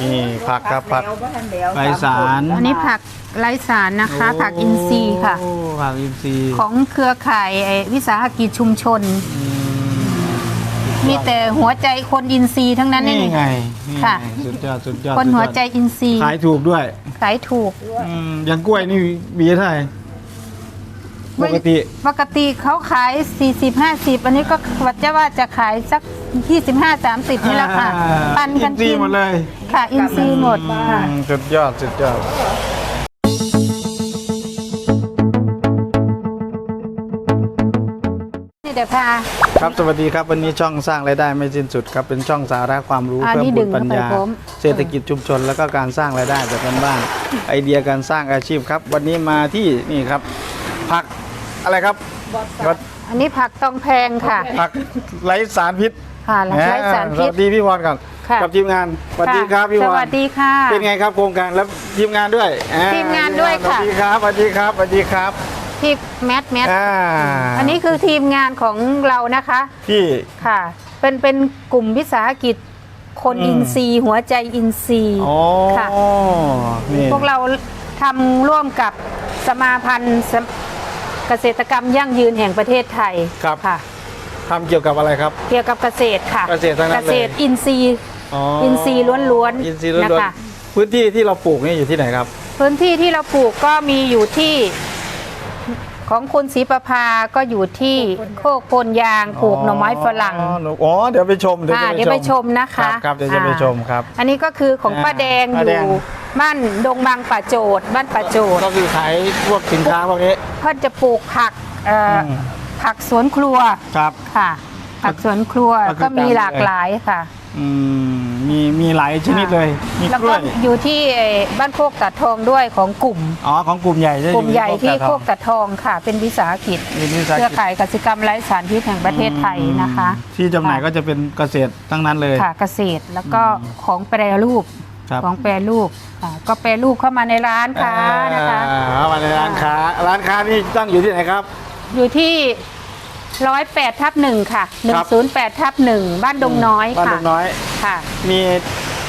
นี่ผักครับผัก แล้วบ่ทันแล้วไร้สาร อันนี้ผักไร้สารนะคะ ผักอินทรีย์ค่ะ โอ้ผักอินทรีย์ของเครือข่ายไอ้วิสาหกิจชุมชน อืมมีแต่หัวใจคนอินทรีย์ทั้งนั้นนี่นี่ไงนี่ค่ะไงสุดยอดสุดยอดคนหัวใจสุดยอินทรีอย์ดขายถูกด้วยขายถูก อืมอย่างกล้วยนี่มีเท่าไหร่ ปกติ ปกติเขาขาย 40 50 อันนี้ก็วัดจะว่าจะขายสัก 25 30 นี่แหละค่ะอ่าปันกันอิทรีกิย์นหมดเลย ค่ะอินทรีย์หมดค่ะอืมสุดยอดสุดยอดนี่เดี๋ยวพาครับ สวัสดีครับ วันนี้ช่องสร้างรายได้ไม่สิ้นสุดครับ เป็นช่องสาระความรู้อันเพิ่มนี้พูดึนงปัญญาเข้าไปผมเศรษฐกิจชุมชน แล้วก็การสร้างรายได้จากกันบ้านไอเดียการสร้างอาชีพครับ วันนี้มาที่นี่ครับผัก อะไรครับวัดอันนี้ผักตองแพงค่ะ ผักไร้สารพิษค่ะไร้สารสพิษวัสดีพี่วอนก่อนค่ะกับทีมงานสวัสดีครับพี่วสอนวัสดีค่ะ เป็นไงครับโครงการแล้วทีมงานด้วยอ่ทีมงานด้วยค่ะสวัสดีครับสวัสดีครับสวัสดีครับที่แมทแมทอ่าอันนี้คือทีมงานของเรานะคะพี่ค่ะ เป็นเป็นกลุ่มวิสาหกิจคนอืมอินทรีย์หัวใจอินทรีย์อ๋อค่ะนี่พวกเราทำร่วมกับสมาพันธ์สม เกษตรกรรมยั่งยืนแห่งประเทศไทยครับ ค่ะ ทำเกี่ยวกับอะไรครับ เกี่ยวกับเกษตรค่ะเกษตรทั้งนั้นเลยเกษตรอินทรีย์ อินทรีย์ล้วนๆอินทรีย์ล้วนนะคะ ๆพื้นที่ที่เราปลูกนี่อยู่ที่ไหนครับ พื้นที่ที่เราปลูกก็มีอยู่ที่ ของคุณศรีประภาก็อยู่ที่โคกโพนยางปลูกหน่อไม้ฝรั่งอ๋อหนูอ๋อเดี๋ยวไปชมอ่าเดี๋ยวไปชมนะคะรับครับเดี๋ยวจะไปอ่าชมครับ อันนี้ก็คือของอ่าป้าแดงป้าอแดง ยู่บ้านดงบางป่าโจดบ้านป่าโจดก็คือขายพวกสินค้าพวกนี้เพิ่นจะปลูกผักเอ่ออมผักสวนครัวครับ ค่ะ ผักสวนครัวก็คือก็มีตาม หลากหลายค่ะ อืม มีมีหลายชนิดเลย มีแล้วกล้ก็วย อยู่ที่เอ่อบ้านโคกตัดทองด้วยของกลุ่ม อ๋อของกลุ่มใหญ่จะอกลุ่มใหญ่ที่โคกตัดตัดทองค่ะ เป็นวิสาหกิจ มีวิสาหเครือกิจข่ายกสิกรรมไร้สารพิษแห่งประเทศไทยนะคะ ที่จำหน่ายก็จะเป็นเกษตรทั้งนั้นเลย ค่ะเกษตรแล้วก็ของแปรรูปครับ ของแปรรูปค่ะก็แปรรูปเข้ามาในร้านค้านะคะ อ่าเข้ามาในร้านค้า ร้านค้านี่ตั้งอยู่ที่ไหนครับ อยู่ที่ร้อยแปดทับหนึ่งค่ะหนึ่คงรับศูนย์แปดทับหนึ่งบ้านดงน้อยบ้านค่ะดงน้อย ค่ะ มี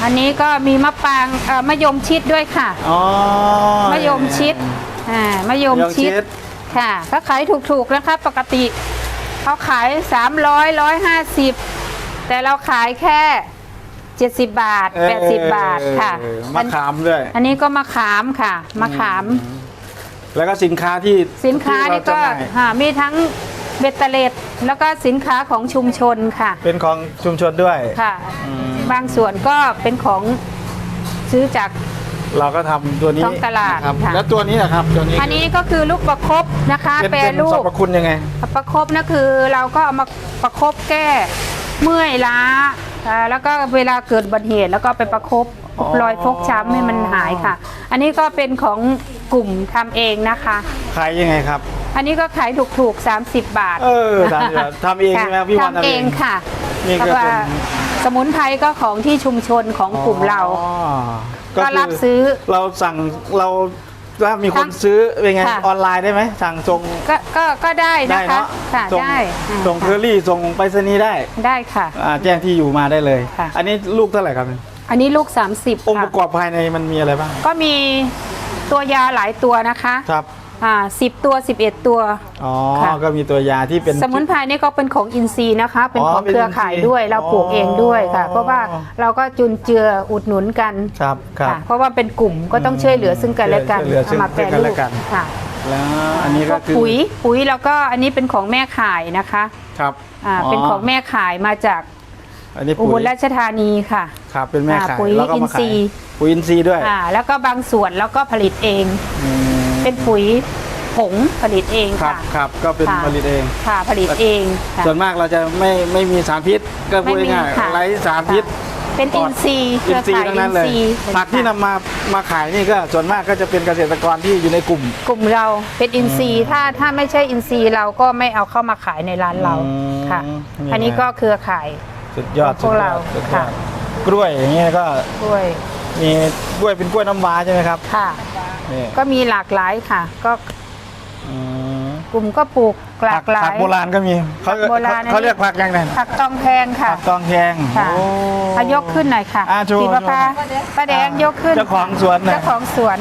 อันนี้ก็มีมะปรางเอ่อมะยมชิดด้วยค่ะ อ๋อมะยมชิดอ่ามะยมมะยมชิชิดด ค่ะ ก็ขายถูกๆนะคะปกติเขาขาย 300 150 แต่เราขายแค่ 70 บาท เออ80 บาทค่ะมะขามด้วย อันนี้ก็มะขามค่ะมะขาม แล้วก็สินค้าที่สินค้านี่ก็ที่เราจำหน่ายค่ะมีทั้ง เบตเตอเลตแล้วก็สินค้าของชุมชนค่ะ เป็นของชุมชนด้วยค่ะ อืมบางส่วนก็เป็นของซื้อจาก เราก็ทำตัวนี้ท้องตลาดนะครับค่ะ แล้วตัวนี้นะครับตัวนี้อันนี้ก็คือลูกประคบนะคะเป็นแปรเป็นรูสรป รพคุณยังไง ประคบนั่นคือเราก็เอามาประคบแก้เมื่อยล้า อ่าแล้วก็เวลาเกิดอุบัติเหตุแล้วก็ไปประคบอ๋อรอยฟกช้ำให้มันหายค่ะ อันนี้ก็เป็นของกลุ่มทำเองนะคะ ขายยังไงครับ อันนี้ก็ขายถูกๆ30 บาทเออทำเองทำเองใช่ไหมครับพี่วันทำเองค่ะนี่เพก็ราะว่าเป็นสมุนไพรก็ของที่ชุมชนของกลุ่มเราอ๋อก็รับซื้อเราสั่งเรา ถ้ามีคนทั้งซื้อเป็นไงค่ะ ออนไลน์ได้ไหมสั่งส่งก็ก็ก็ได้ได้นะคะเนาะค่ะส่งได้อ่าส่งเคอรี่ส่งไปรษณีย์ได้ได้ค่ะ อ่าแจ้งที่อยู่มาได้เลย ค่ะ อันนี้ลูกเท่าไหร่ครับอันนี้ลูก 30องค์ปค่ะระกอบภายในมันมีอะไรบ้างก็มีตัวยาหลายตัวนะคะ ครับ อ่า10ตัว 11 ตัว อ๋อ ค่ะ ก็มีตัวยาที่เป็น สมุนไพรนี่ก็เป็นของอินทรีย์นะคะ เป็นอ๋อของเป็นเครือข่ายอินทรีย์ด้วยเราปลูกเองด้วยค่ะ อ๋อ เพราะว่าเราก็จุนเจืออุดหนุนกันครับครับ ค่ะเพราะว่าเป็นกลุ่มก็ต้องช่วยเหลือซึ่งกันและกันช่วยเหลือซึ่งเอามาแปรกันรูและปกัน ค่ะแล้วอันนี้พก็วกคือปุ๋ยปุ๋ยแล้วก็อันนี้เป็นของแม่ขายนะคะครับอ่าเป็นของแม่ขายมาจากอันนี้อุปุ๋บยลราชธานีค่ะ ครับเป็นแม่อ่าขายปุ๋ยแล้วก็มาอินทรีขายย์ ปุ๋ยอินทรีย์ด้วยอ่าแล้วก็บางส่วนแล้วก็ผลิตเอง อืม เป็นปุ๋ยผงผลิตเองครับค่ะครับก็เป็นค่ะ ผลิตเอง ค่ะผลิตเองค่ะส่วนมากเราจะไม่ไม่มีสารพิษ ก็พูดไม่มีง่ายค่ะๆไร้สารพิษเป็นอินทรีย์เคอิรืนอทรีย์ข่ายทั้งอินั้นนเลยทรีย์ผักที่นำมามาขายนี่ก็ส่วนมากก็จะเป็นเกษตรกรที่อยู่ในกลุ่ม กลุ่มเราเป็นอินทรีย์ถ้าถ้าไม่ใช่อินทรีย์เราก็ไม่เอาเข้ามาขายในร้านเราอืมค่ะ นี่อันนี้นะ ก็เครือข่าย สุดยอดของพวกเราสุดยอดค่ะ กล้วยอย่างเงี้ยก็ด้วยมีกล้วยเป็นกล้วยน้ำว้าใช่ไหมครับ ค่ะ นี่ก็มีหลากหลายค่ะ ก็อืมกลุ่มก็ปลูกหลากหลาผักย โบราณก็มีเขาผักโบราณ เขาเรียกผักยังไงผักตองแพงค่ะ ผักตองแขงค่ะ โอ้ อายกขึ้นหน่อยค่ะอ่าโชว์สีป้าโชว์ป้าป้าแดงยกขึ้นเจ้าของสวนนะเจ้าของสวน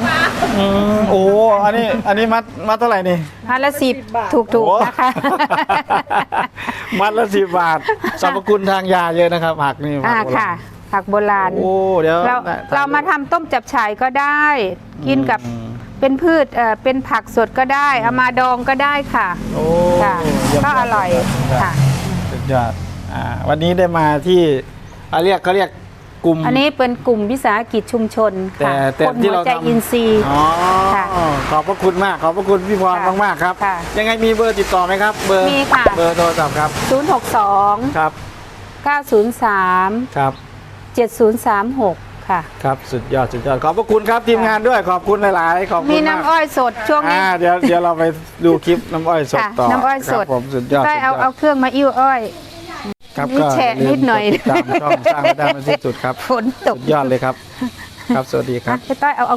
อืมโอ้อันนี้อันนี้มัดมัดเท่าไหร่นี่ พันละสิบถูกถูกโอ้ ๆนะคะ มัดละสิบบาทสรรพคุณทางยาเยอะนะครับผักนี่ผัอ่ากโบราค่ะ ณ ผักโบราณ โอ้เดี๋ยวเราได้เรามาทำต้มจับฉ่ายก็ได้ กินกับอืมเป็นพืชเอ่อเป็นผักสดก็ได้เอามาดองก็ได้ค่ะโอ้ค่ะ เยี่มก็อร่อยสุดค่ะ สุดยอดอ่าวันนี้ได้มาที่อ่าเรียกเขาเรียกกลุ่ม อันนี้เป็นกลุ่มวิสาหกิจชุมชนแต่ค่ะแต่คนที่หัวเราใจทำ อินทรีย์ อ๋อค่ะขอบพระคุณมาก ขอบพระคุณพี่พรค่ะมากๆครับ ค่ะยังไงมีเบอร์ติดต่อไหมครับ เบอร์มีค่ะ เบอร์โทรศัพท์ครับ 062 ครับ903 ครับ 7036 ค่ะ ครับสุดยอดสุดยอดขอบพระคุณครับทีมงานด้วยขอบคุณหลายๆขอบคุณมีมากน้ำอ้อยสดช่วงนี้ อ่าเดี๋ยวเดี๋ยวเราไปดูคลิปน้ำอ้อยสดค่ะต่อน้ำอ้อยสด ครับผมสุดยอดได้เอาสุดยด เอาเครื่องมาอิ่วอ้อย ครับนี่ก็แฉะนิดหน่อยลืมกติดตามช่องสร้างไม่ได้มาสิ้นสุดครับฝนตกสุดยอดเลยครับ ครับ สวัสดีครับ อะพี่ต้อยเอาเอา